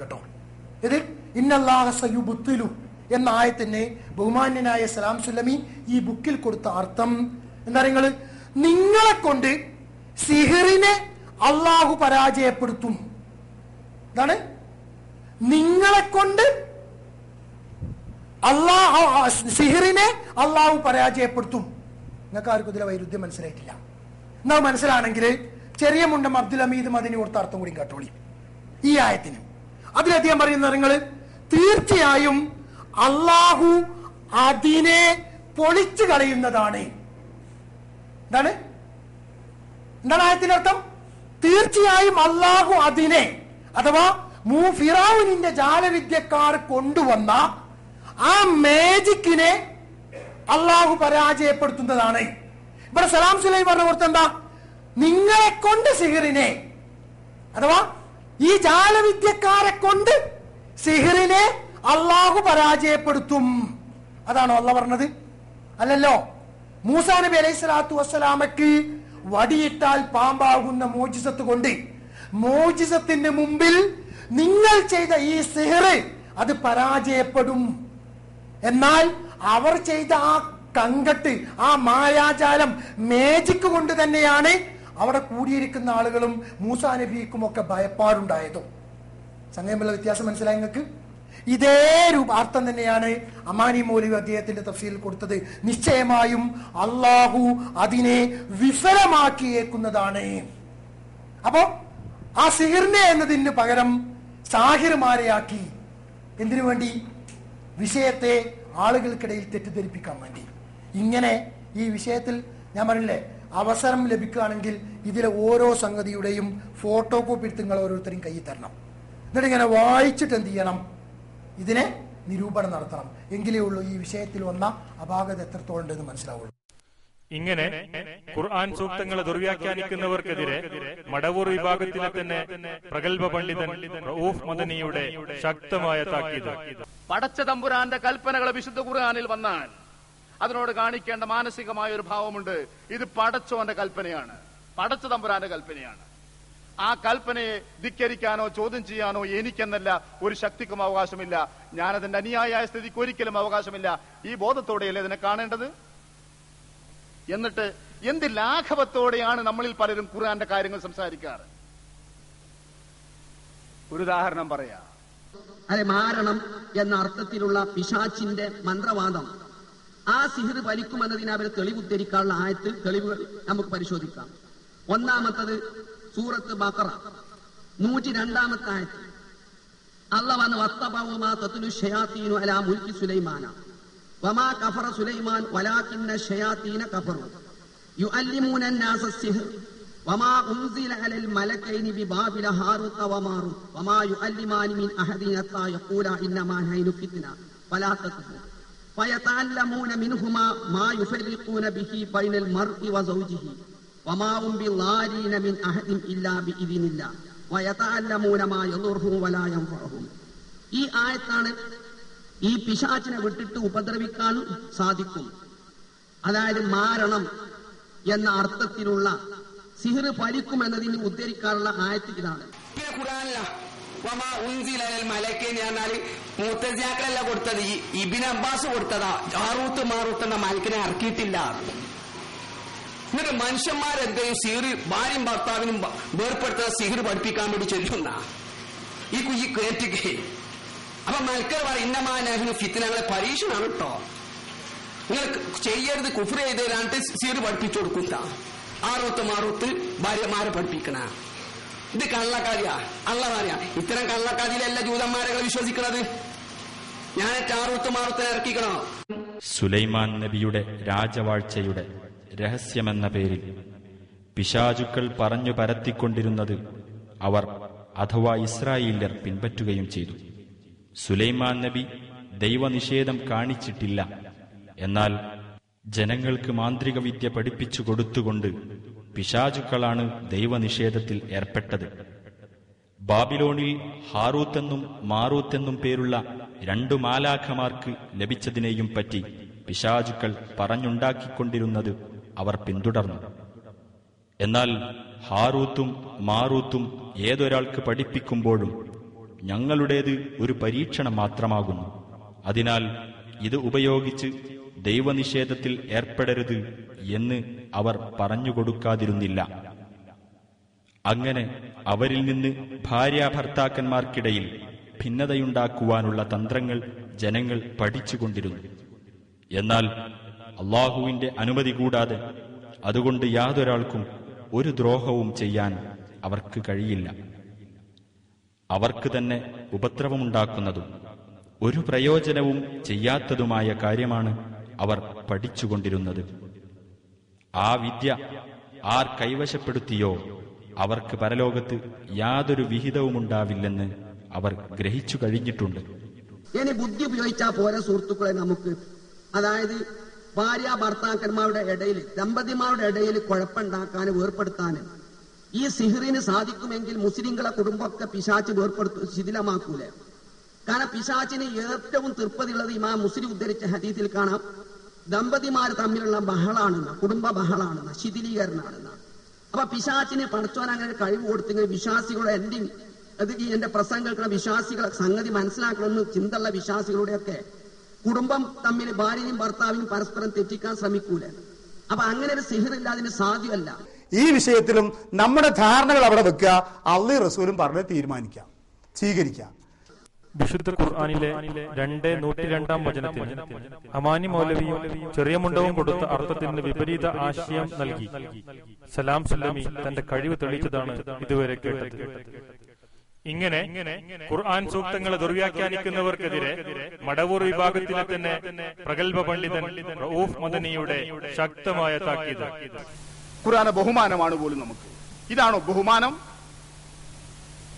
കേട്ടോ. ഇത് ഇന്നല്ലാഹ സയുബുത്തിലു എന്ന ആയത്തിനെ ബഹുമാന്യനായ സലാം സുല്ലമി ഈ ബുക്കിൽ കൊടുത്ത അർത്ഥം. എന്താ നിങ്ങൾ നിങ്ങളെ കൊണ്ട് സിഹിറിനെ അള്ളാഹു പരാജയപ്പെടുത്തും. എന്താണ് നിങ്ങളെ കൊണ്ട് അള്ളാഹു സിഹിറിനെ അള്ളാഹു പരാജയപ്പെടുത്തും. നിങ്ങൾക്ക് ആർക്കും ഇതിലെ വൈരുദ്ധ്യം മനസ്സിലായിട്ടില്ല. എന്നാ മനസ്സിലാണെങ്കിൽ ചെറിയ മുണ്ടം അബ്ദുൽ അമീദ് മദിനി കൊടുത്ത അർത്ഥം കൂടി കേട്ടോളി. ഈ ആയത്തിന്. അതിലധികം പറയുന്ന നിങ്ങൾ തീർച്ചയായും അള്ളാഹു അതിനെ പൊളിച്ചു കളയുന്നതാണ്. എന്താണ്? എന്താണ് ആയത്തിന്റെ അർത്ഥം? തീർച്ചയായും അള്ളാഹു അതിനെ അഥവാ മൂ ഫിറാവുനിന്റെ ജാലവിദ്യക്കാർ കൊണ്ടുവന്ന ആ മേജിക്കിനെ അള്ളാഹു പരാജയപ്പെടുത്തുന്നതാണ്. ഇവിടെ സലാം സുലൈ പറഞ്ഞ എന്താ നിങ്ങളെ കൊണ്ട് സിഹിറിനെ അഥവാ ഈ ജാലവിദ്യക്കാരെ കൊണ്ട് സിഹിറിനെ അള്ളാഹു പരാജയപ്പെടുത്തും. അതാണോ അള്ള പറഞ്ഞത്? അല്ലല്ലോ. മൂസാ നബി അലൈഹി സ്വലാത്തു വസ്സലാമക്ക് വടിയിട്ടാൽ പാമ്പാകുന്ന മോചിസത്ത് കൊണ്ട് മോചിസത്തിന് മുമ്പിൽ നിങ്ങൾ ചെയ്ത ഈ സിഹിറ് അത് പരാജയപ്പെടും. എന്നാൽ അവർ ചെയ്ത ആ കങ്കട്ട് ആ മായാജാലം മേജിക്ക് കൊണ്ട് തന്നെയാണ് അവിടെ കൂടിയിരിക്കുന്ന ആളുകളും മൂസാ നബിക്കും ഒക്കെ ഭയപ്പാടുണ്ടായതും സംഗമുള്ള വ്യത്യാസം മനസ്സിലായി നിങ്ങൾക്ക്? ഇതേ അർത്ഥം തന്നെയാണ് അമാനി മൗലവി അദ്ദേഹത്തിന്റെ തഫ്സീൽ കൊടുത്തത്. നിശ്ചയമായും അള്ളാഹു അതിനെ വിഫലമാക്കിയേക്കുന്നതാണ്. അപ്പോ ആ സിഹിറിനെ എന്നതിന് പകരം സാഹിർമാരെയാക്കി എന്തിനു വേണ്ടി? വിഷയത്തെ ആളുകൾക്കിടയിൽ തെറ്റിദ്ധരിപ്പിക്കാൻ വേണ്ടി. ഇങ്ങനെ ഈ വിഷയത്തിൽ ഞാൻ പറഞ്ഞില്ലേ അവസരം ലഭിക്കുകയാണെങ്കിൽ ഇതിലെ ഓരോ സംഗതിയുടെയും ഫോട്ടോ കോപ്പി എടുത്ത് നിങ്ങൾ ഓരോരുത്തരും കയ്യിൽ തരണം. എന്നിട്ട് ഇങ്ങനെ വായിച്ചിട്ട് എന്ത് ചെയ്യണം? ഇതിനെ നിരൂപണം നടത്തണം. എങ്കിലേ ഉള്ളൂ ഈ വിഷയത്തിൽ വന്ന അപാകത എത്രത്തോളം ഉണ്ടെന്ന് മനസ്സിലാവുള്ളൂ. ഇങ്ങനെ ഖുർആൻ സൂക്തങ്ങളെ ദുർവ്യാഖ്യാനിക്കുന്നവർക്കെതിരെ മടവൂർ വിഭാഗത്തിലെ തന്നെ പ്രഗത്ഭ പണ്ഡിതൻ റഊഫ് മദനിയുടെ ശക്തമായ താക്കീത്. പടച്ച തമ്പുരാന്റെ കൽപ്പനകളെ വിശുദ്ധ ഖുർആാനിൽ വന്നാൽ അതിനോട് കാണിക്കേണ്ട മാനസികമായ ഒരു ഭാവമുണ്ട്. ഇത് പടച്ചോന്റെ കൽപ്പനയാണ്. പടച്ച തമ്പുരാന്റെ കൽപ്പനയാണ്. ആ കൽപ്പനയെ ധിക്കരിക്കാനോ ചോദ്യം ചെയ്യാനോ എനിക്കെന്നല്ല ഒരു ശക്തിക്കും അവകാശമില്ല. ഞാനതിന്റെ അനുയായ സ്ഥിതിക്ക് ഒരിക്കലും അവകാശമില്ല. ഈ ബോധത്തോടെയല്ലേ ഇതിനെ കാണേണ്ടത്? എന്നിട്ട് എന്ത് ലാഘവത്തോടെയാണ് നമ്മളിൽ പലരും ഖുർആന്റെ കാര്യങ്ങൾ സംസാരിക്കാറ്? ഒരു ഉദാഹരണം പറയാ. അതെ മാരണം എന്ന അർത്ഥത്തിലുള്ള പിശാച്ചിന്റെ മന്ത്രവാദം. ആ സിഹിർ ഫലിക്കുമെന്നതിന് അവരെ തെളിവുദ്ധരിക്കാനുള്ള ആയത്ത് തെളിവുകൾ നമുക്ക് പരിശോധിക്കാം ഒന്നാമത്തത് സൂറത്ത് ബക്കറ നൂറ്റി രണ്ടാമത്തെ ആയത്ത് അല്ല വന്ന് വത്തബവുമാ തത്തുലു ഷയാത്തീനു അലാ മുൽക്കി സുലൈമാന വമാ കഫറ സുലൈമാൻ വലാകിന്ന ഷയാത്തീന കഫറു യുഅല്ലിമൂന الناس السحر وما أنزل على الملكين ببابل هاروت وماروت وما يؤلمان من أحد حتى يقولا إنما نحن فتنة فلا تكفر فيتعلمون منهما ما يفرقون به بين المرء وزوجه وما هم بضارين من أحد إلا بإذن الله ويتعلمون ما يضرهم ولا ينفعهم ഈ ആയത്താണ് ഈ പിശാച്ചിനെ വിട്ടിട്ട് ഉപദ്രവിക്കാൻ സാധിക്കും അതായത് മാരണം എന്ന അർത്ഥത്തിലുള്ള സിഹിർ ഫലിക്കും എന്നതിന് ഉദ്ധരിക്കാനുള്ള ആയത്ത് ഇതാണ് പിന്നെ മലക്കേന്ന് മൂത്തജാക്കളല്ല കൊടുത്തത്. ഇബിൻ അബ്ബാസ് കൊടുത്തതാ. ആറൂത്ത് മാറൂത്ത് എന്ന മലക്കിനെ ഇറക്കിയിട്ടില്ല. എന്നിട്ട് മനുഷ്യന്മാരെന്തെയും സിഹിർ ഭാര്യയും ഭർത്താവിനും വേർപ്പെടുത്ത സിഹിർ പഠിപ്പിക്കാൻ വേണ്ടി ചൊല്ലുന്ന. ഈ കുഞ്ഞി കേറ്റുകയെ അപ്പൊ മൽക്കർ പറ ഇന്നമാ നെഹ്നു ഫിത്തിനങ്ങളെ പരീക്ഷണമാണ് കേട്ടോ നിങ്ങൾ ചെയ്യരുത് കുഫർ ചെയ്ത് രണ്ട് സിഹിർ പഠിപ്പിച്ചു കൊടുക്കുന്ന. ആറൂത്ത് മാറൂത്ത് ഭാര്യമാരെ പഠിപ്പിക്കണ. ഇത് കള്ളക്കാരിയാ. അള്ളകാരിയാ ഇത്തരം കള്ളക്കാരിയിലല്ല ജൂതന്മാരെ വിശ്വസിക്കുന്നത് ഞാൻ ചാറൂത്ത് മാറൂത്തിനെ ഇറക്കിക്കണോ? സുലൈമാൻ നബിയുടെ രാജവാഴ്ചയുടെ രഹസ്യമെന്ന പേരിൽ പിശാചുക്കൾ പറഞ്ഞു പരത്തിക്കൊണ്ടിരുന്നത് അവർ അഥവാ ഇസ്രായേലിയർ പിൻപറ്റുകയും ചെയ്തു. സുലൈമാൻ നബി ദൈവനിഷേധം കാണിച്ചിട്ടില്ല. എന്നാൽ ജനങ്ങൾക്ക് മാന്ത്രിക വിദ്യ പഠിപ്പിച്ചു കൊടുത്തുകൊണ്ട് പിശാചുക്കളാണ് ദൈവനിഷേധത്തിൽ ഏർപ്പെട്ടത്. ബാബിലോണിൽ ഹാറൂത്തെന്നും മാറൂത്തെന്നും പേരുള്ള രണ്ടു മാലാഖമാർക്ക് ലഭിച്ചതിനെയും പറ്റി പിശാചുക്കൾ പറഞ്ഞുണ്ടാക്കിക്കൊണ്ടിരുന്നത് അവർ പിന്തുടർന്നു. എന്നാൽ ഹാറൂത്തും മാറൂത്തും ഏതൊരാൾക്ക് പഠിപ്പിക്കുമ്പോഴും ഞങ്ങളുടേത് ഒരു പരീക്ഷണം മാത്രമാകുന്നു. അതിനാൽ ഇത് ഉപയോഗിച്ച് ദൈവനിഷേധത്തിൽ ഏർപ്പെടരുത് എന്ന് അവർ പറഞ്ഞുകൊടുക്കാതിരുന്നില്ല. അങ്ങനെ അവരിൽ നിന്ന് ഭാര്യാഭർത്താക്കന്മാർക്കിടയിൽ ഭിന്നതയുണ്ടാക്കുവാനുള്ള തന്ത്രങ്ങൾ ജനങ്ങൾ പഠിച്ചുകൊണ്ടിരുന്നു. എന്നാൽ അള്ളാഹുവിന്റെ അനുമതി കൂടാതെ അതുകൊണ്ട് യാതൊരാൾക്കും ഒരു ദ്രോഹവും ചെയ്യാൻ അവർക്ക് കഴിയില്ല. അവർക്ക് തന്നെ ഉപദ്രവമുണ്ടാക്കുന്നതും ഒരു പ്രയോജനവും ചെയ്യാത്തതുമായ കാര്യമാണ് അവർ പഠിച്ചുകൊണ്ടിരുന്നത്. ആ വിദ്യ ആർ കൈവശപ്പെടുത്തിയോ അവർക്ക് പരലോകത്ത് യാതൊരു വിഹിതവും ഉണ്ടാവില്ലെന്ന് അവർ ഗ്രഹിച്ചു കഴിഞ്ഞിട്ടുണ്ട്. ഇനി ബുദ്ധി ഉപയോഗിച്ചാൽ പോലെ സുഹൃത്തുക്കളെ നമുക്ക്. അതായത് ഭാര്യ ഭർത്താക്കന്മാരുടെ ഇടയിൽ ദമ്പതിമാരുടെ ഇടയിൽ കുഴപ്പമുണ്ടാക്കാനും വേർപ്പെടുത്താനും. ഈ സിഹറിന് സാധിക്കുമെങ്കിൽ മുസ്ലിങ്ങളെ കുടുംബമൊക്കെ പിശാച്ച് വേർപ്പെടുത്തു ശിഥിലമാക്കൂലേ? കാരണം പിശാച്ചിന് ഏറ്റവും തൃപ്തിയുള്ളത് ഇമാ മുസ്ലിം ഉദ്ധരിച്ച ഹദീസിൽ കാണാം. ദമ്പതിമാർ തമ്മിലുള്ള ബഹളാണെന്ന കുടുംബ ബഹളാണെന്ന ശിഥിലീകരണമാണെന്ന അപ്പൊ പിശാച്ചിന് പടച്ചോൻ അങ്ങനെ കഴിവ് കൊടുത്തെങ്കിൽ വിശ്വാസികളുടെ എന്റെയും അത് ഈ എന്റെ പ്രസംഗം കേൾക്കുന്ന വിശ്വാസികളെ സംഗതി മനസ്സിലാക്കണമെന്ന് ചിന്തയുള്ള വിശ്വാസികളുടെയൊക്കെ കുടുംബം തമ്മിൽ ഭാര്യയും ഭർത്താവിനും പരസ്പരം തെറ്റിക്കാൻ ശ്രമിക്കൂല. അപ്പൊ അങ്ങനെ ഒരു സിഹിറില്ല അതിന് സാധ്യമല്ല. ഈ വിഷയത്തിലും നമ്മുടെ ധാരണകൾ അവിടെ വെക്കുക അള്ളി റസൂലും പറഞ്ഞ് തീരുമാനിക്കാം സ്വീകരിക്കാം വിശുദ്ധ ഖുർആാനിലെ രണ്ട് നൂറ്റി രണ്ടാം വചനത്തിന് അമാനി മൗലവിയും ചെറിയ മുണ്ടവും കൊടുത്ത അർത്ഥത്തിന് വിപരീത ആശയം നൽകി. സലാം സുല്ലമി തന്റെ കഴിവ് തെളിയിച്ചതാണ് ഇതുവരെ കേട്ടത്. ഇങ്ങനെ ഖുർആൻ സൂക്തങ്ങളെ ദുർവ്യാഖ്യാനിക്കുന്നവർക്കെതിരെ മടവൂർ വിഭാഗത്തിലെ തന്നെ പ്രഗത്ഭ പണ്ഡിതൻ റൌഫ് മദനിയുടെ ശക്തമായ താക്കീത്. ഖുർആാന ബഹുമാനമാണ് പോലും നമുക്ക്. ഇതാണോ ബഹുമാനം?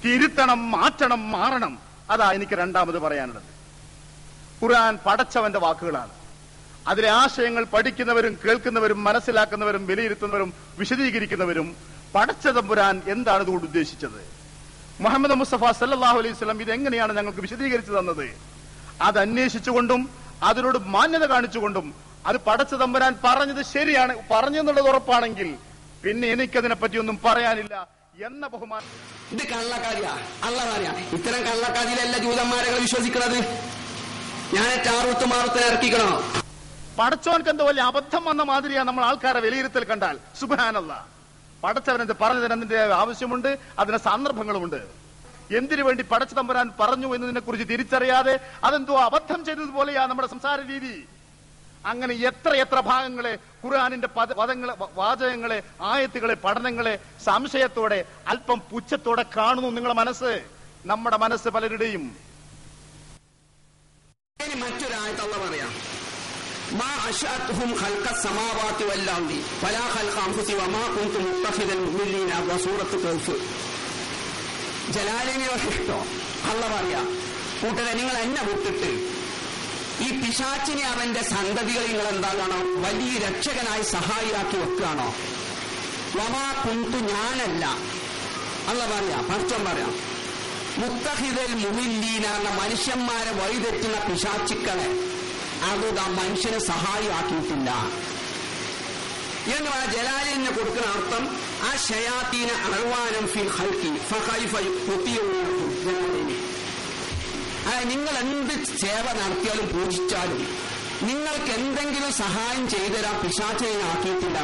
തിരുത്തണം മാറ്റണം മാറണം. അതാ എനിക്ക് രണ്ടാമത് പറയാനുള്ളത്. ഖുർആൻ പടച്ചവന്റെ വാക്കുകളാണ്. അതിലെ ആശയങ്ങൾ പഠിക്കുന്നവരും കേൾക്കുന്നവരും മനസ്സിലാക്കുന്നവരും വിലയിരുത്തുന്നവരും വിശദീകരിക്കുന്നവരും പടച്ച തമ്പുരാൻ എന്താണ് ഇതുകൊണ്ട് ഉദ്ദേശിച്ചത്? മുഹമ്മദ് മുസ്തഫ സല്ലാഹു അലൈഹി സ്വലം ഇത് എങ്ങനെയാണ് ഞങ്ങൾക്ക് വിശദീകരിച്ചു തന്നത്? അത് അന്വേഷിച്ചുകൊണ്ടും അതിനോട് മാന്യത കാണിച്ചുകൊണ്ടും അത് പടച്ച തമ്പുരാൻ പറഞ്ഞത് ശരിയാണ് പറഞ്ഞു എന്നുള്ളത് ഉറപ്പാണെങ്കിൽ പിന്നെ എനിക്കതിനെ പറ്റിയൊന്നും പറയാനില്ല. എന്ന ബഹുമാനം. ഇത് കള്ളക്കാരിയാ. അള്ളതറിയാ ഇത്തരം കള്ളക്കാരിയിലല്ല ജൂതന്മാരെ വിശ്വസിക്കുന്നത് ഞാൻ ടാറുത്ത് മാറുത്തിന് ഇറക്കിക്കണോ? പടച്ചോൻക്ക് എന്തോ വലിയ അബദ്ധം വന്ന മാതിരിയാ നമ്മൾ ആൾക്കാരെ വിലയിരുത്തൽ കണ്ടാൽ. സുബാനല്ല പടച്ചവനെന്ത് പറഞ്ഞതിന് തരുന്നതിന്റെ ആവശ്യമുണ്ട് അതിന് സന്ദർഭങ്ങളുമുണ്ട്. എന്തിനു വേണ്ടി പടച്ചു തമ്പുരാൻ പറഞ്ഞു എന്നതിനെ കുറിച്ച് തിരിച്ചറിയാതെ അതെന്തോ അബദ്ധം ചെയ്തതുപോലെയാ നമ്മുടെ സംസാര രീതി. അങ്ങനെ എത്ര എത്ര ഭാഗങ്ങളെ ഖുർആാനിന്റെ പദ പദങ്ങളെ വാചകങ്ങളെ ആയത്തുകളെ പഠനങ്ങളെ സംശയത്തോടെ അല്പം പുച്ഛത്തോടെ കാണുന്നു നിങ്ങളുടെ മനസ്സ്. നമ്മുടെ മനസ്സ് പലരുടെയും. ഇനി മറ്റൊരായത്തള്ള പറയാം. മാ അശഅത്തുഹും ഖൽഖ സമാവാതി വൽ അർദി വലാ ഖൽഖ അൻഫുസി വമാ കുൻതു മുത്തഖിദൽ മുഅ്മിനീന അബ സൂറത്ത് കൗഫ് ജലാലിനെ ഇഷ്ടോ. അള്ള പറയാ. കൂട്ടരെ നിങ്ങൾ എന്നെ വിട്ടിട്ട് ഈ പിശാച്ചിനെ അവന്റെ സന്തതികൾ നിങ്ങൾ എന്താകണോ വലിയ രക്ഷകനായി സഹായിയാക്കി വെക്കുകയാണോ? വമാ കുന്തു ഞാനല്ല. അല്ല പറയാം പർച്ചം പറയാം. മുത്തഹിതൽ മുമില്ലീന എന്ന മനുഷ്യന്മാരെ വഴിതെറ്റുന്ന പിശാച്ചുക്കളെ അത് ആ മനുഷ്യനെ സഹായിയാക്കിയിട്ടില്ല. എന്ന് പറഞ്ഞ ജലാലിന് കൊടുക്കുന്ന അർത്ഥം ആ ഷയാത്തീന അഹ്വാനം ഫിൽ ഹൽക്കി ജലാലിന്. ആ നിങ്ങൾ എന്ത് സേവ നടത്തിയാലും പൂജിച്ചാലും നിങ്ങൾക്ക് എന്തെങ്കിലും സഹായം ചെയ്തുതരാൻ പിശാചിനെ ആക്കിയിട്ടില്ല.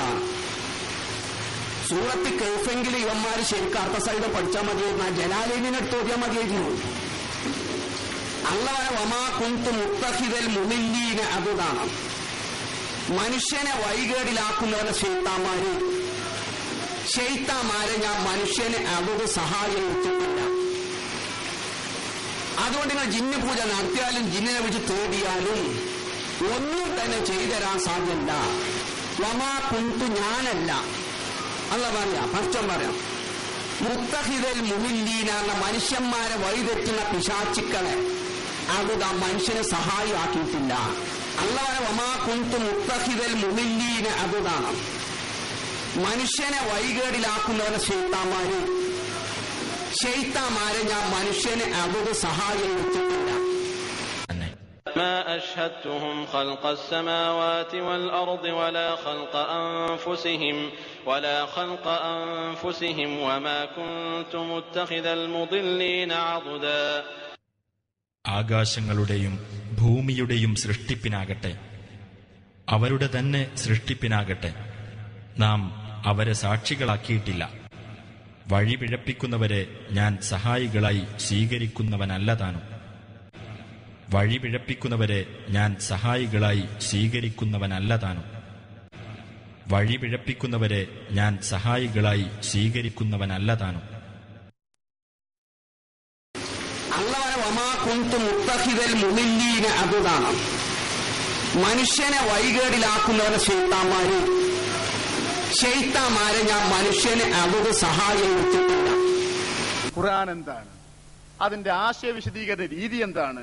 സൂറത്ത് കൗഫെങ്കിൽ ഇവന്മാർ ശരിക്കും അർത്ഥസഹിതം പഠിച്ചാൽ മതിയായിരുന്നു. ആ ജലാലിനടുത്ത് ഓടിയാൽ മതിയായിരുന്നു. അള്ളവനെ വമാ കുന്തു മുത്തഹിതൽ മുമില്ലീന അതാണ് മനുഷ്യനെ വൈകേടിലാക്കുന്നവരെ ശൈത്താമാര് ശൈത്താമാരെ ഞാൻ മനുഷ്യനെ അതൊരു സഹായം അതുകൊണ്ട് നിങ്ങൾ ജിന്ന് പൂജ നടത്തിയാലും ജിന്നിനെ വിളിച്ച് തേടിയാലും ഒന്നും തന്നെ ചെയ്തുതരാൻ സാധ്യല്ല വമാ കുന്തു ഞാനല്ല. അല്ല പറയാം ഫസ്റ്റം പറയാം. മുത്തഹിതൽ മുമില്ലീന എന്ന മനുഷ്യന്മാരെ വഴിതെറ്റുന്ന പിശാച്ചുക്കളെ അത് ആ മനുഷ്യനെ സഹായിയാക്കിയിട്ടില്ല. അള്ളാഹെ വമാ കുന്തു മുത്തഹിതൽ മുമില്ലീന അതുതാണ് മനുഷ്യനെ വഴികേടിലാക്കുന്നവരെ ഷെയ്ത്താമാര് ഷെയ്ത്താമാരെ ഞാൻ മനുഷ്യനെ അവര് സഹായം വെച്ചിട്ടില്ല ما أشهدتهم خلق السماوات والأرض ولا خلق أنفسهم ولا خلق أنفسهم وما كنت متخذ المضلين عضدا ആകാശങ്ങളുടെയും ഭൂമിയുടെയും സൃഷ്ടിപ്പിനാകട്ടെ അവരുടെ തന്നെ സൃഷ്ടിപ്പിനാകട്ടെ നാം അവരെ സാക്ഷികളാക്കിയിട്ടില്ല വഴിപിഴപ്പിക്കുന്നവരെ ഞാൻ സഹായികളായി സ്വീകരിക്കുന്നവനല്ലതാനും. വഴിപിഴപ്പിക്കുന്നവരെ ഞാൻ സഹായികളായി സ്വീകരിക്കുന്നവനല്ലതാനും. വഴിപിഴപ്പിക്കുന്നവരെ ഞാൻ സഹായികളായി സ്വീകരിക്കുന്നവനല്ലതാനും. താനും മനുഷ്യനെ വഴികേടിലാക്കുന്നവരെ ഷെയ്ത്താന്മാര് ഷെയ്ത്താന്മാരെ ഞാൻ മനുഷ്യനെ അവർക്ക് സഹായം കൊടുത്തിട്ടില്ല ഖുർആൻ എന്താണ്? അതിന്റെ ആശയ വിശദീകരണ രീതി എന്താണ്?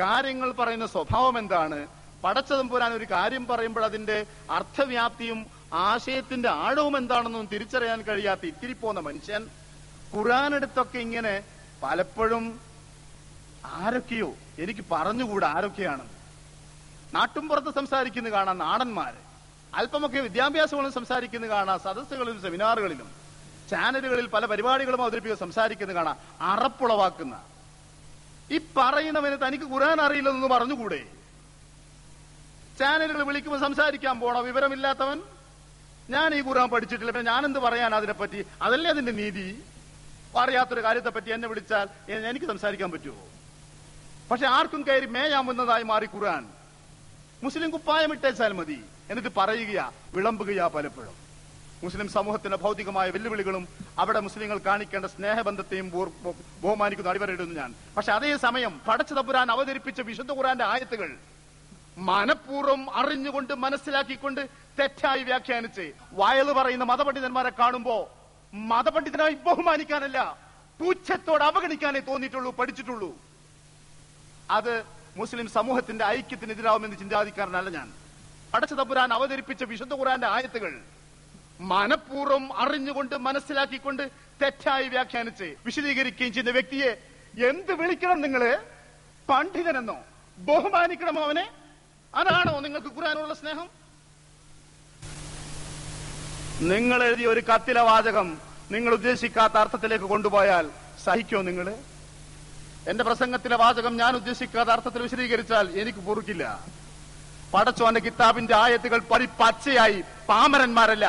കാര്യങ്ങൾ പറയുന്ന സ്വഭാവം എന്താണ്? പടച്ചതമ്പുരാൻ ഒരു കാര്യം പറയുമ്പോൾ അതിന്റെ അർത്ഥവ്യാപ്തിയും ആശയത്തിന്റെ ആഴവും എന്താണെന്നും തിരിച്ചറിയാൻ കഴിയാത്ത ഇത്തിരി പോന്ന മനുഷ്യൻ ഖുർആൻ എടുത്തൊക്കെ ഇങ്ങനെ പലപ്പോഴും ആരൊക്കെയോ എനിക്ക് പറഞ്ഞുകൂടാ ആരൊക്കെയാണ് നാട്ടുംപുറത്ത് സംസാരിക്കുന്ന കാണാൻ നാടന്മാര്. അല്പമൊക്കെ വിദ്യാഭ്യാസങ്ങളും സംസാരിക്കുന്ന കാണാം സദസ്സുകളിലും സെമിനാറുകളിലും. ചാനലുകളിൽ പല പരിപാടികളും അവതരിപ്പിക്കുക സംസാരിക്കുന്ന കാണാം അറപ്പുളവാക്കുന്ന. ഈ പറയുന്നവന് തനിക്ക് ഖുർആൻ അറിയില്ലെന്ന് പറഞ്ഞുകൂടെ? ചാനലുകൾ വിളിക്കുമ്പോൾ സംസാരിക്കാൻ പോണോ? വിവരമില്ലാത്തവൻ? ഞാൻ ഈ ഖുർആൻ പഠിച്ചിട്ടില്ല. പിന്നെ ഞാനെന്ത് പറയാൻ അതിനെപ്പറ്റി? അതല്ലേ അതിന്റെ നീതി? അറിയാത്തൊരു കാര്യത്തെ പറ്റി എന്നെ വിളിച്ചാൽ എനിക്ക് സംസാരിക്കാൻ പറ്റുമോ? പക്ഷെ ആർക്കും കയറി മേയാവുന്നതായി മാറി ഖുർആൻ. മുസ്ലിം കുപ്പായം ഇട്ടേച്ചാൽ മതി. എന്നിട്ട് പറയുകയാ വിളമ്പുകയാ പലപ്പോഴും. മുസ്ലിം സമൂഹത്തിന്റെ ഭൗതികമായ വെല്ലുവിളികളും അവിടെ മുസ്ലിങ്ങൾ കാണിക്കേണ്ട സ്നേഹബന്ധത്തെയും ബഹുമാനിക്കുന്നു അടിവരയിടുന്നു ഞാൻ. പക്ഷെ അതേ സമയം പടച്ചു തപ്പുരാൻ അവതരിപ്പിച്ച വിശുദ്ധ ഖുറാന്റെ ആയത്തുകൾ മനഃപൂർവം അറിഞ്ഞുകൊണ്ട് മനസ്സിലാക്കിക്കൊണ്ട് തെറ്റായി വ്യാഖ്യാനിച്ച് വയൽ പറയുന്ന മതപണ്ഡിതന്മാരെ കാണുമ്പോ മതപണ്ഡിതനായി ബഹുമാനിക്കാനല്ല പൂച്ചത്തോട് അവഗണിക്കാനേ തോന്നിയിട്ടുള്ളൂ പഠിച്ചിട്ടുള്ളൂ. അത് മുസ്ലിം സമൂഹത്തിന്റെ ഐക്യത്തിനെതിരാവുമെന്ന് ചിന്താധിക്കാരനല്ല ഞാൻ. പടച്ചു തമ്പുരാൻ അവതരിപ്പിച്ച വിശുദ്ധ ഖുറാന്റെ ആയത്തുകൾ മനഃപൂർവം അറിഞ്ഞുകൊണ്ട് മനസ്സിലാക്കിക്കൊണ്ട് തെറ്റായി വ്യാഖ്യാനിച്ച് വിശദീകരിക്കുകയും ചെയ്യുന്ന വ്യക്തിയെ എന്ത് വിളിക്കണം നിങ്ങൾ? പണ്ഡിതനെന്നോ? ബഹുമാനിക്കണമോ അവനെ? അതാണോ നിങ്ങൾക്ക് ഖുറാനുള്ള സ്നേഹം? നിങ്ങൾ എഴുതിയ ഒരു കത്തിലെ വാചകം നിങ്ങൾ ഉദ്ദേശിക്കാത്ത അർത്ഥത്തിലേക്ക് കൊണ്ടുപോയാൽ സഹിക്കോ നിങ്ങൾ എന്റെ പ്രസംഗത്തിലെ വാചകം ഞാൻ ഉദ്ദേശിക്കാത്ത അർത്ഥത്തിൽ വിശദീകരിച്ചാൽ എനിക്ക് പൊറുക്കില്ല. പടച്ചോന്റെ കിതാബിന്റെ ആയത്തുകൾ പരിപ്പച്ചയായി പാമരന്മാരല്ല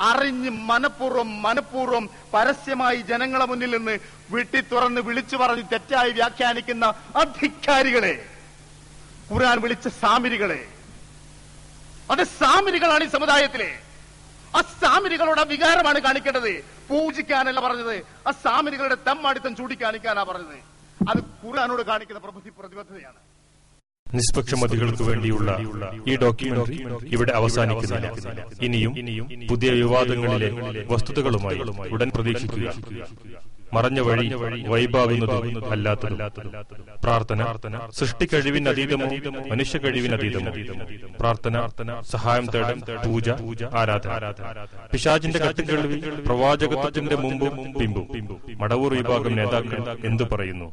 അറിഞ്ഞ് മനഃപൂർവം മനഃപൂർവം പരസ്യമായി ജനങ്ങളെ മുന്നിൽ നിന്ന് വെട്ടി തുറന്ന് വിളിച്ചു പറഞ്ഞ് തെറ്റായി വ്യാഖ്യാനിക്കുന്ന അധികാരികളെ ഖുർആൻ വിളിച്ച സാമിരികളെ. അത് സാമിരികളാണ് ഈ സമുദായത്തിലെ. ആ സാമിരികളുടെ വികാരമാണ് കാണിക്കേണ്ടത്. പൂജിക്കാനല്ല പറഞ്ഞത്. ആ സാമിരികളുടെ തെമ്മാടിത്തം ചൂണ്ടിക്കാണിക്കാനാ പറഞ്ഞത്. അത് ഖുർആനോട് കാണിക്കുന്ന പ്രബുദ്ധി പ്രതിബദ്ധതയാണ്. നിഷ്പക്ഷമതികൾക്ക് വേണ്ടിയുള്ള ഈ ഡോക്യുമെന്ററി ഇവിടെ അവസാനിക്കുന്നില്ല. ഇനിയും പുതിയ വിവാദങ്ങളിലെ വസ്തുതകളുമായി ഉടൻ പ്രതീക്ഷിക്കുക. മറഞ്ഞ വഴി വൈഭാവുന്നതും അല്ലാത്തതും. പ്രാർത്ഥന സൃഷ്ടി കഴിവിന് അതീതമോ മനുഷ്യ കഴിവിന് അതീതമോ പ്രാർത്ഥന സഹായം തേടം പൂജ ആരാധന. പിശാചിന്റെ കട്ടുകേൾവി പ്രവാചകത്വത്തിന്റെ മുമ്പും പിമ്പും. മടവൂർ വിഭാഗം നേതാക്കൾ എന്തു പറയുന്നു?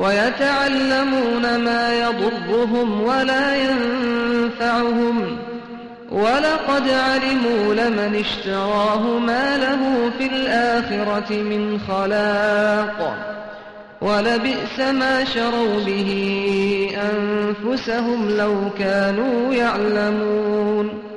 ويتعلمون ما يضرهم ولا ينفعهم. ولقد علموا لمن اشتراه ما له في الآخرة من خلاق. ولبئس ما شروا به أنفسهم لو كانوا يعلمون.